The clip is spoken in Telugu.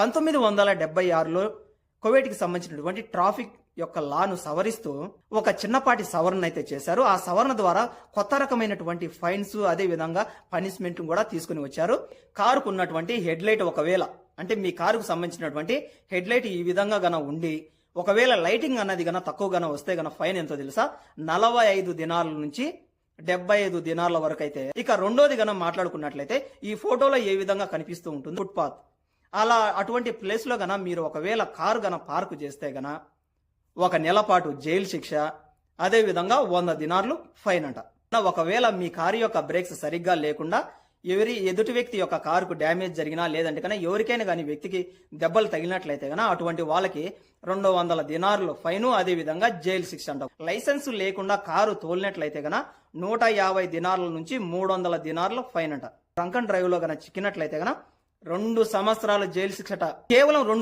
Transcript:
పంతొమ్మిది వందల డెబ్బై ఆరులో కువైట్కి సంబంధించినటువంటి ట్రాఫిక్ యొక్క లాను సవరిస్తూ ఒక చిన్నపాటి సవరణ అయితే చేశారు. ఆ సవరణ ద్వారా కొత్త రకమైనటువంటి ఫైన్స్ అదే విధంగా పనిష్మెంట్ కూడా తీసుకుని వచ్చారు. కారుకు ఉన్నటువంటి హెడ్ లైట్ ఒకవేళ అంటే మీ కారుకు సంబంధించినటువంటి హెడ్ లైట్ ఈ విధంగా గన ఉండి ఒకవేళ లైటింగ్ అన్నది గన తక్కువ గన వస్తే గన ఫైన్ ఎంతో తెలుసా? నలభై ఐదు దినాల నుంచి డెబ్బై ఐదు దినాల వరకు అయితే ఇక రెండోది గన మాట్లాడుకున్నట్లయితే ఈ ఫోటోలో ఏ విధంగా కనిపిస్తూ ఉంటుంది? ఫుట్పాత్. అలా అటువంటి ప్లేస్లో గన మీరు ఒకవేళ కారు గన పార్కు చేస్తే గన ఒక నెలపాటు జైలు శిక్ష అదేవిధంగా వంద దినార్లు ఫైన్ అంట. ఒకవేళ మీ కారు యొక్క బ్రేక్స్ సరిగ్గా లేకుండా ఎవరి ఎదుటి వ్యక్తి యొక్క కారుకు డ్యామేజ్ జరిగినా లేదంటే కన్నా ఎవరికైనా కానీ వ్యక్తికి దెబ్బలు తగిలినట్లయితే కన్నా అటువంటి వాళ్ళకి రెండు వందల దినార్లు ఫైన్ అదే విధంగా జైలు శిక్ష అంటాం. లైసెన్స్ లేకుండా కారు తోలినట్లయితే గన నూట యాభై దినార్ల నుంచి మూడు వందల దినార్ల ఫైన్ అంట. డ్రంక్ అండ్ డ్రైవ్లో గన చిక్కినట్లయితే గన రెండు సంవత్సరాల జైలు శిక్షట. కేవలం రెండు